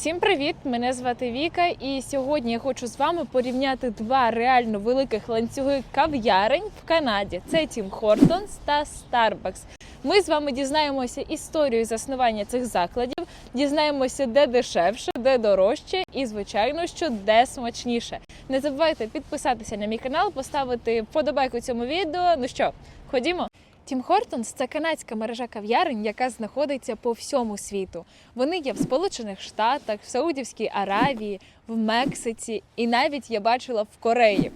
Всім привіт! Мене звати Віка, і сьогодні я хочу з вами порівняти два реально великих ланцюги кав'ярень в Канаді. Це Тім Хортонс та Starbucks. Ми з вами дізнаємося історію заснування цих закладів, дізнаємося, де дешевше, де дорожче, і звичайно, що де смачніше. Не забувайте підписатися на мій канал, поставити вподобайку цьому відео. Ну що, ходімо? Тім Хортонс це канадська мережа кав'ярень, яка знаходиться по всьому світу. Вони є в Сполучених Штатах, в Саудівській Аравії, в Мексиці і навіть я бачила в Кореї.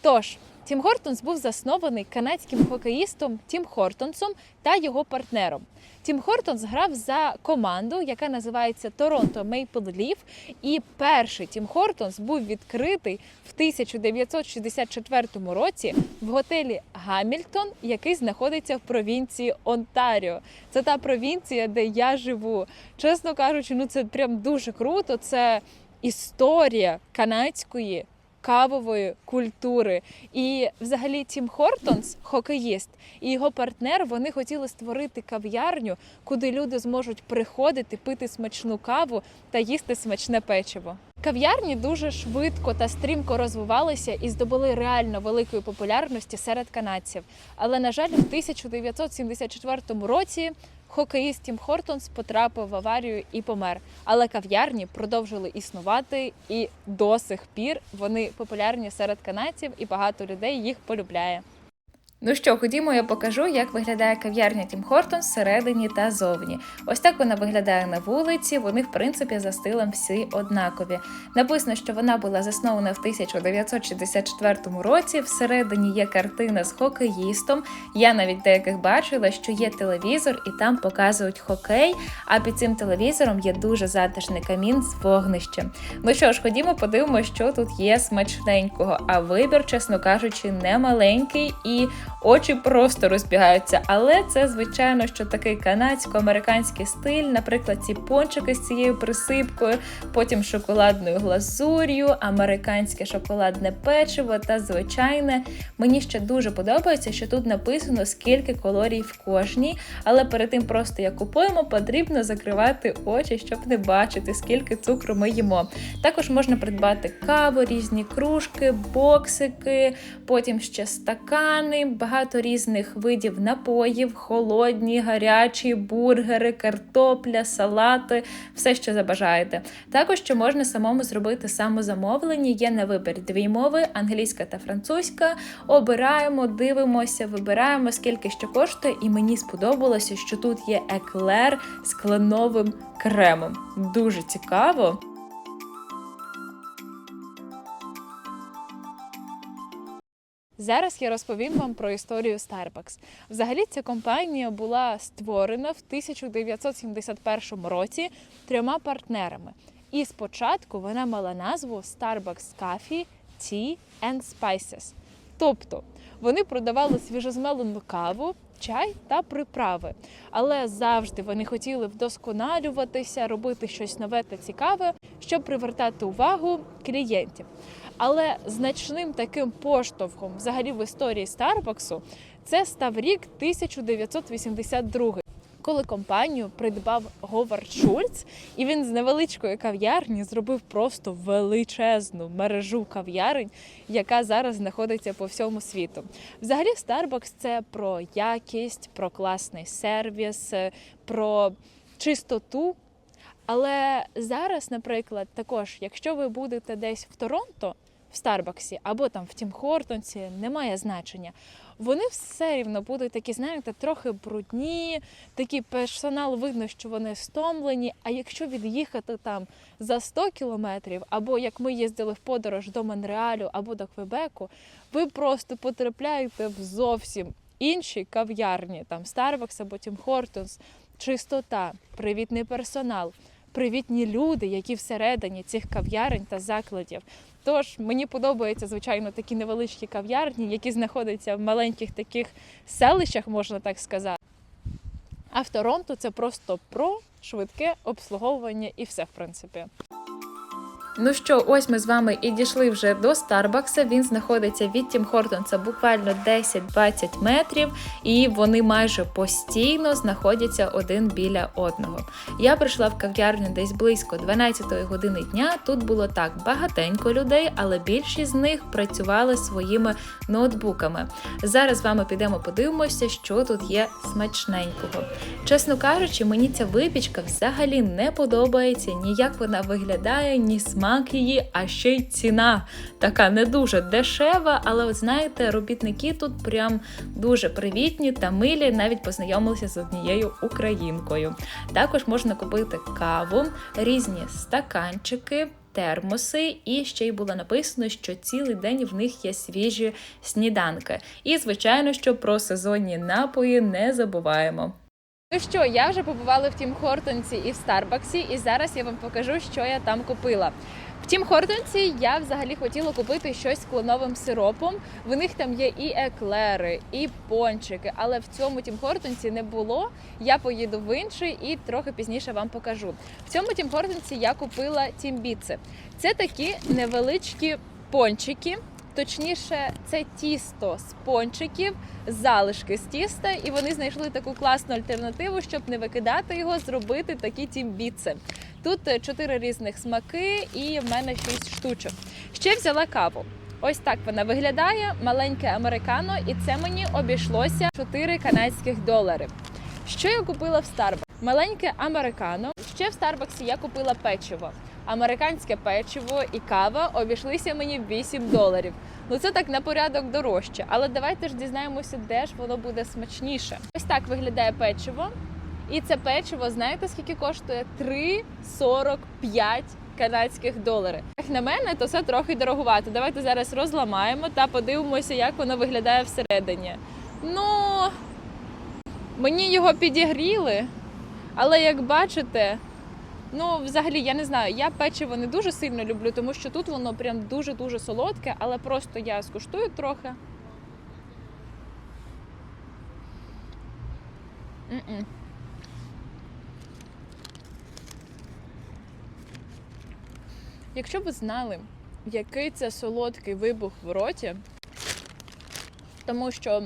Тож Тім Хортонс був заснований канадським хокеїстом Тім Хортонсом та його партнером. Тім Хортонс грав за команду, яка називається Торонто Мейпл Ліф. І перший Тім Хортонс був відкритий в 1964 році в готелі Гамільтон, який знаходиться в провінції Онтаріо. Це та провінція, де я живу. Чесно кажучи, ну це прям дуже круто. Це історія канадської кавової культури. І взагалі Тім Хортонс, хокеїст, і його партнер вони хотіли створити кав'ярню, куди люди зможуть приходити, пити смачну каву та їсти смачне печиво. Кав'ярні дуже швидко та стрімко розвивалися і здобули реально великої популярності серед канадців. Але на жаль, в 1974 році хокеїст Тім Хортонс потрапив в аварію і помер. Але кав'ярні продовжили існувати, і до сих пір вони популярні серед канадців, і багато людей їх полюбляє. Ну що, ходімо, я покажу, як виглядає кав'ярня Тім Хортонс всередині та зовні. Ось так вона виглядає на вулиці. Вони, в принципі, за стилем всі однакові. Написано, що вона була заснована в 1964 році. Всередині є картина з хокеїстом. Я навіть деяких бачила, що є телевізор, і там показують хокей. А під цим телевізором є дуже затишний камін з вогнищем. Ну що ж, ходімо, подивимося, що тут є смачненького. А вибір, чесно кажучи, не маленький і очі просто розбігаються. Але це, звичайно, що такий канадсько-американський стиль, наприклад, ці пончики з цією присипкою, потім шоколадною глазур'ю, американське шоколадне печиво та звичайне. Мені ще дуже подобається, що тут написано, скільки калорій в кожній, але перед тим просто як купуємо, потрібно закривати очі, щоб не бачити, скільки цукру ми їмо. Також можна придбати каву, різні кружки, боксики, потім ще стакани, багато різних видів напоїв, холодні, гарячі, бургери, картопля, салати, все, що забажаєте. Також ще можна самому зробити самозамовлення. Є на вибір дві мови англійська та французька. Обираємо, дивимося, вибираємо, скільки що коштує, і мені сподобалося, що тут є еклер з кленовим кремом. Дуже цікаво. Зараз я розповім вам про історію Starbucks. Взагалі, ця компанія була створена в 1971 році трьома партнерами. І спочатку вона мала назву Starbucks Coffee, Tea and Spices. Тобто вони продавали свіжозмелену каву, чай та приправи. Але завжди вони хотіли вдосконалюватися, робити щось нове та цікаве, щоб привертати увагу клієнтів. Але значним таким поштовхом взагалі в історії Старбаксу це став рік 1982, коли компанію придбав Говард Шульц, і він з невеличкої кав'ярні зробив просто величезну мережу кав'ярень, яка зараз знаходиться по всьому світу. Взагалі, Starbucks – це про якість, про класний сервіс, про чистоту. Але зараз, наприклад, також, якщо ви будете десь в Торонто, в Старбаксі або там в Тім Хортонсі, немає значення. Вони все рівно будуть такі, знаєте, трохи брудні, такий персонал видно, що вони стомлені. А якщо від'їхати там за 100 кілометрів, або як ми їздили в подорож до Монреалю або до Квебеку, ви просто потрапляєте в зовсім інші кав'ярні, там Starbucks або Тім Хортонс, чистота, привітний персонал. Привітні люди, які всередині цих кав'ярень та закладів. Тож мені подобаються, звичайно, такі невеличкі кав'ярні, які знаходяться в маленьких таких селищах, можна так сказати. А в Торонто це просто про швидке обслуговування і все, в принципі. Ну що, ось ми з вами і дійшли вже до Старбакса. Він знаходиться від Тім Хортонса буквально 10-20 метрів, і вони майже постійно знаходяться один біля одного. Я прийшла в кав'ярню десь близько 12-ї години дня. Тут було так багатенько людей, але більшість з них працювали своїми ноутбуками. Зараз з вами підемо подивимося, що тут є смачненького. Чесно кажучи, мені ця випічка взагалі не подобається, ні як вона виглядає, ні смак її, а ще й ціна. Така не дуже дешева, але от знаєте, робітники тут прям дуже привітні та милі, навіть познайомилися з однією українкою. Також можна купити каву, різні стаканчики. Термоси, і ще й було написано, що цілий день в них є свіжі сніданки. І, звичайно, що про сезонні напої не забуваємо. Ну що, я вже побувала в Тім Хортонці і в Старбаксі, і зараз я вам покажу, що я там купила. В Тім Хортонці я взагалі хотіла купити щось з клоновим сиропом. В них там є і еклери, і пончики, але в цьому Тім Хортонці не було. Я поїду в інший і трохи пізніше вам покажу. В цьому Тім Хортонці я купила тімбіци. Це такі невеличкі пончики. Точніше, це тісто з пончиків, залишки з тіста, і вони знайшли таку класну альтернативу, щоб не викидати його, зробити такі тімбіци. Тут е, чотири різних смаки, і в мене шість штучок. Ще взяла каву. Ось так вона виглядає, маленьке американо, і це мені обійшлося 4 канадських долари. Що я купила в Starbucks? Маленьке американо. Ще в Старбаксі я купила печиво. Американське печиво і кава обійшлися мені 8 доларів. Ну це так на порядок дорожче. Але давайте ж дізнаємося, де ж воно буде смачніше. Ось так виглядає печиво. І це печиво, знаєте, скільки коштує? 3,45 канадських долари. Як на мене, то це трохи дорогувато. Давайте зараз розламаємо та подивимося, як воно виглядає всередині. Ну мені його підігріли, але як бачите. Ну, взагалі, я не знаю. Я печиво не дуже сильно люблю, тому що тут воно прям дуже-дуже солодке, але просто я скуштую трохи. М-м. Якщо б ви знали, який це солодкий вибух в роті, тому що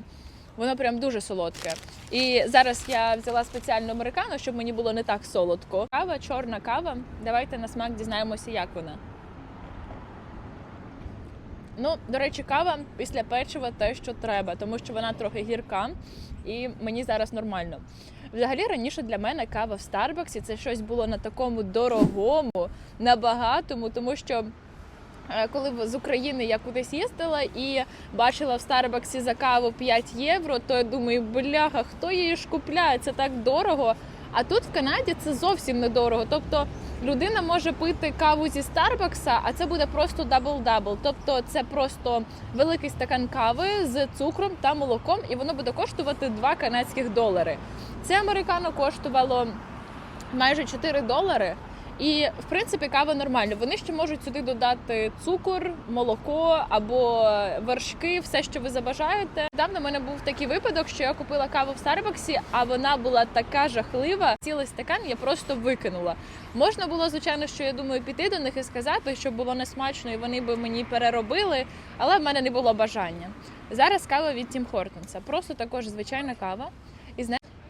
воно прям дуже солодке. І зараз я взяла спеціальну американу, щоб мені було не так солодко. Кава, чорна кава. Давайте на смак дізнаємося, як вона. Ну, до речі, кава після печива те, що треба, тому що вона трохи гірка, і мені зараз нормально. Взагалі, раніше для мене кава в Старбаксі це щось було на такому дорогому, набагатому, тому що. Е, Коли з України я кудись їздила і бачила в Старбаксі за каву 5 євро, то я думаю, бляха, хто її ж купляє? Це так дорого. А тут в Канаді це зовсім недорого. Тобто людина може пити каву зі Старбакса, а це буде просто дабл-дабл. Тобто це просто великий стакан кави з цукром та молоком, і воно буде коштувати 2 канадських долари. Це американо коштувало майже 4 долари. І в принципі кава нормальна. Вони ще можуть сюди додати цукор, молоко або вершки, все, що ви забажаєте. Давно в мене був такий випадок, що я купила каву в Старбаксі, а вона була така жахлива. Цілий стакан я просто викинула. Можна було, звичайно, що я думаю, піти до них і сказати, що було несмачно, і вони би мені переробили, але в мене не було бажання. Зараз кава від Тім Хортонса. Просто також звичайна кава.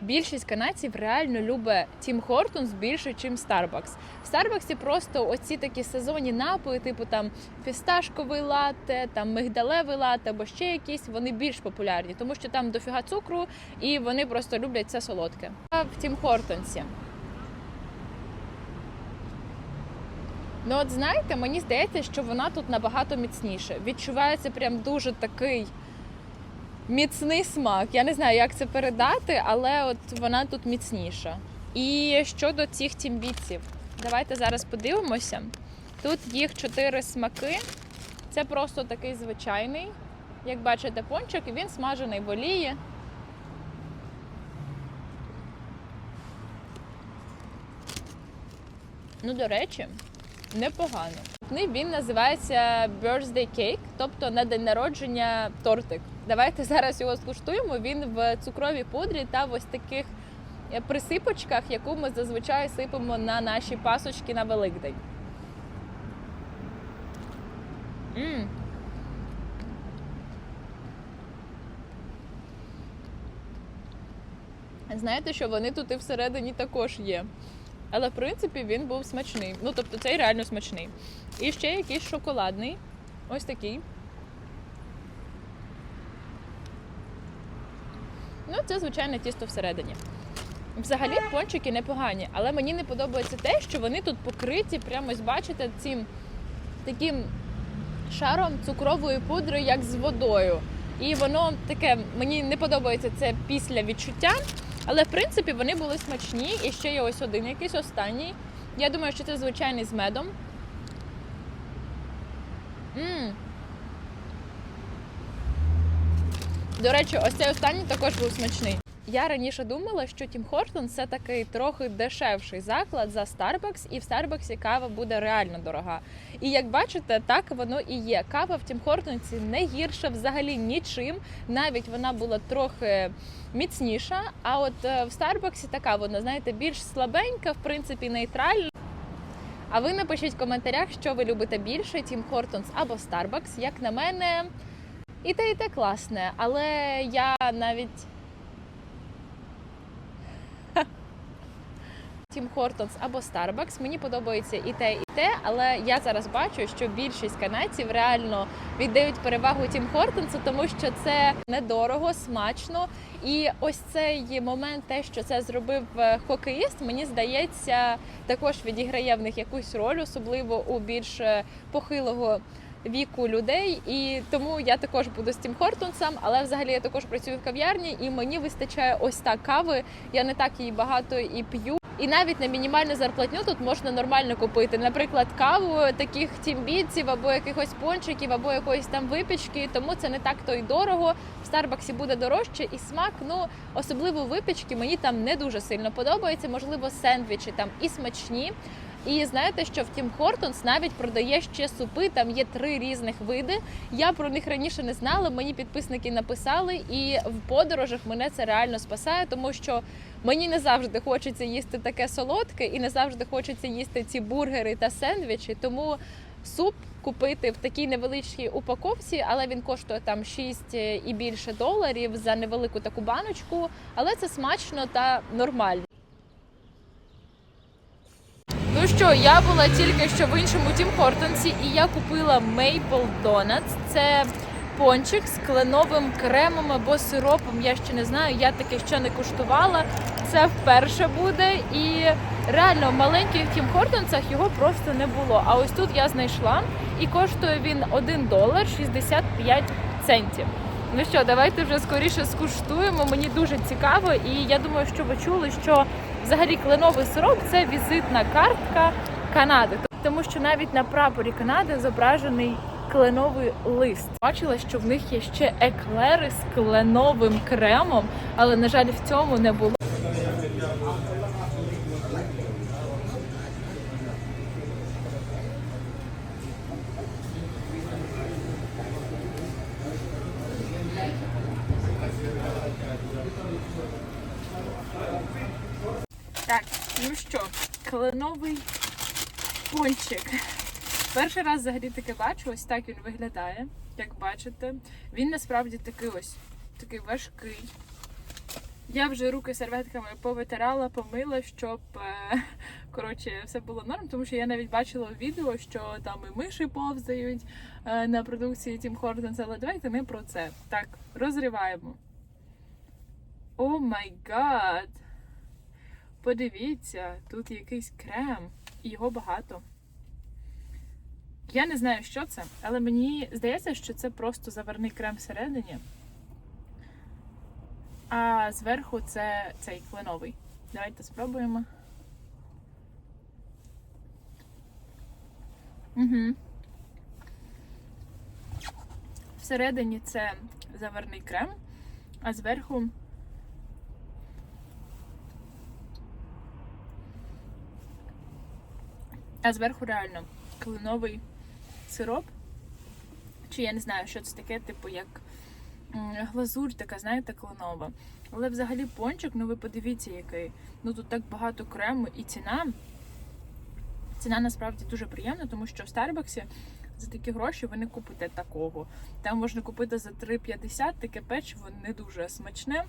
Більшість канадців реально любить Тім Хортонс більше, ніж Starbucks. В Старбаксі просто оці такі сезонні напої, типу там фісташковий латте, там мигдалевий латте або ще якісь, вони більш популярні, тому що там дофіга цукру і вони просто люблять це солодке. А в Тім Хортонсі. Ну, от знаєте, мені здається, що вона тут набагато міцніше. Відчувається прям дуже такий міцний смак. Я не знаю, як це передати, але от вона тут міцніша. І щодо цих тімбітців, давайте зараз подивимося. Тут їх чотири смаки. Це просто такий звичайний. Як бачите, пончик, і він смажений в олії. Ну, до речі, непогано. Він називається Birthday Cake, тобто на день народження тортик. Давайте зараз його скуштуємо. Він в цукровій пудрі та в ось таких е, присипочках, яку ми зазвичай сипемо на наші пасочки на Великдень. М. Знаєте, що вони тут і всередині також є. Але в принципі він був смачний. Ну, тобто цей реально смачний. І ще якийсь шоколадний. Ось такий. Ну, це звичайне тісто всередині. Взагалі пончики непогані, але мені не подобається те, що вони тут покриті, прямо ось бачите, цим таким шаром цукрової пудри, як з водою. І воно таке, мені не подобається це після відчуття. Але в принципі вони були смачні. І ще є ось один якийсь останній. Я думаю, що це звичайний з медом. м До речі, ось цей останній також був смачний. Я раніше думала, що Тім Хортон це такий трохи дешевший заклад за Starbucks, і в Starbucks кава буде реально дорога. І як бачите, так воно і є. Кава в Тім Хортонці не гірша взагалі нічим. Навіть вона була трохи міцніша. А от е, в Старбаксі така вона, знаєте, більш слабенька, в принципі, нейтральна. А ви напишіть в коментарях, що ви любите більше: Тім Хортонс або Starbucks. Як на мене, і те, і те класне. Але я навіть. Тім Хортонс або Starbucks. Мені подобається і те, і те, але я зараз бачу, що більшість канадців реально віддають перевагу Тім Хортонсу, тому що це недорого, смачно. І ось цей момент, те, що це зробив е, хокеїст, мені здається, також відіграє в них якусь роль, особливо у більш е, похилого. Віку людей, і тому я також буду з Тім Хортонсом, але взагалі я також працюю в кав'ярні, і мені вистачає ось так кави. Я не так її багато і п'ю. І навіть на мінімальну зарплатню тут можна нормально купити. Наприклад, каву таких тімбітців або якихось пончиків, або якоїсь там випічки. Тому це не так то й дорого. В Старбаксі буде дорожче і смак. Ну особливо випічки мені там не дуже сильно подобається. Можливо, сендвічі там і смачні. І знаєте, що в Тім Хортонс навіть продає ще супи. Там є три різних види. Я про них раніше не знала. Мені підписники написали, і в подорожах мене це реально спасає, тому що мені не завжди хочеться їсти таке солодке, і не завжди хочеться їсти ці бургери та сендвічі. Тому суп купити в такій невеличкій упаковці, але він коштує там 6 і більше доларів за невелику таку баночку. Але це смачно та нормально. Ну що, я була тільки що в іншому Тім Хортонсі, і я купила Maple Donuts. Це пончик з кленовим кремом або сиропом. Я ще не знаю, я таке ще не куштувала. Це вперше буде. І реально в маленьких Тім Хортонсах його просто не було. А ось тут я знайшла і коштує він 1 долар 65 центів. Ну що, давайте вже скоріше скуштуємо. Мені дуже цікаво, і я думаю, що ви чули, що взагалі кленовий сироп це візитна картка Канади, тому що навіть на прапорі Канади зображений кленовий лист. Бачила, що в них є ще еклери з кленовим кремом, але на жаль, в цьому не було. Пончик. Перший раз взагалі таке бачу, ось так він виглядає, як бачите. Він насправді такий ось такий важкий. Я вже руки серветками повитирала, помила, щоб е, коротше все було норм, тому що я навіть бачила у відео, що там і миші повзають е, на продукції Тім Хортонс, але давайте не про це. Так, розриваємо. О май гад! Подивіться, тут якийсь крем, і його багато. Я не знаю, що це, але мені здається, що це просто заварний крем всередині. А зверху це цей кленовий. Давайте спробуємо. Угу. Всередині це заварний крем, а зверху А зверху реально кленовий сироп. Чи я не знаю, що це таке, типу, як глазурь така, знаєте, кленова. Але взагалі пончик, ну ви подивіться, який. Ну тут так багато крему і ціна. Ціна насправді дуже приємна, тому що в Старбаксі За такі гроші ви не купите такого. Там можна купити за 3,50 таке печиво не дуже смачне.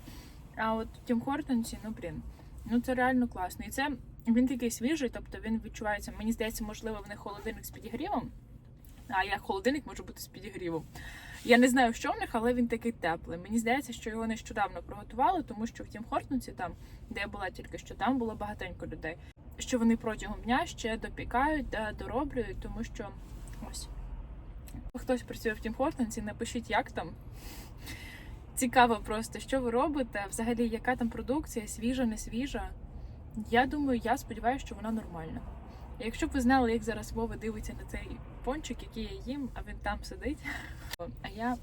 А от в Тім Хортонсі, ну блін, ну це реально класно. І це він такий свіжий, тобто він відчувається. Мені здається, можливо, в них холодильник з підігрівом. А я холодильник може бути з підігрівом. Я не знаю, що в них, але він такий теплий. Мені здається, що його нещодавно приготували, тому що в Тім Хортонсі, там, де я була тільки що, там було багатенько людей. Що вони протягом дня ще допікають, да, дороблюють, тому що ось. Хтось працює в Тім Хортонсі, напишіть, як там. Цікаво просто, що ви робите, взагалі, яка там продукція, свіжа, не свіжа. Я думаю, я сподіваюся, що вона нормальна. Якщо б ви знали, як зараз Вова дивиться на цей пончик, який я їм, а він там сидить. А я.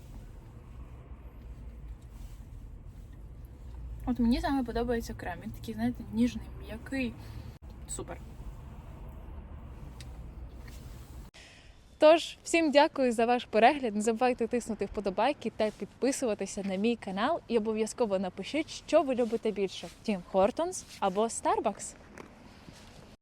От мені саме подобається крем. Він такий, знаєте, ніжний, м'який. Супер. Тож, всім дякую за ваш перегляд. Не забувайте тиснути вподобайки та підписуватися на мій канал. І обов'язково напишіть, що ви любите більше: Тім Хортонс або Starbucks.